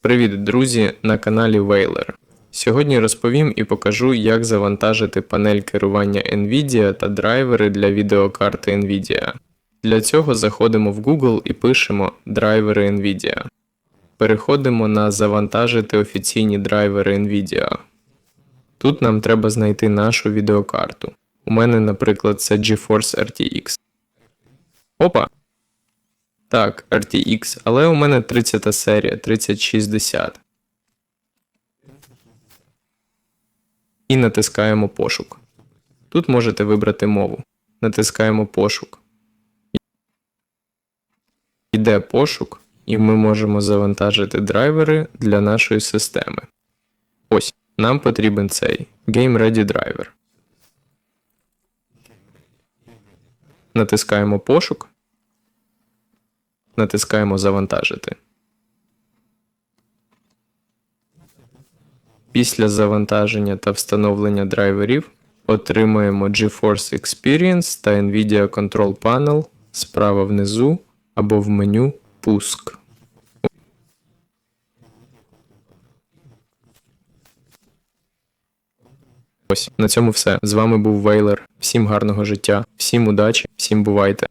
Привіт, друзі, на каналі Wailer. Сьогодні розповім і покажу, як завантажити панель керування Nvidia та драйвери для відеокарти Nvidia. Для цього заходимо в Google і пишемо драйвери Nvidia. Переходимо на завантажити офіційні драйвери Nvidia. Тут нам треба знайти нашу відеокарту. У мене, наприклад, це GeForce RTX. Опа! Так, RTX, але у мене 30 серія 3060. І натискаємо пошук. Тут можете вибрати мову. Натискаємо пошук. Іде пошук, і ми можемо завантажити драйвери для нашої системи. Ось, нам потрібен цей Game Ready Driver. Натискаємо пошук натискаємо Завантажити. Після завантаження та встановлення драйверів отримуємо GeForce Experience та Nvidia Control Panel справа внизу або в меню Пуск. Ось на цьому все. З вами був Вейлер. Всім гарного життя, всім удачі, всім бувайте.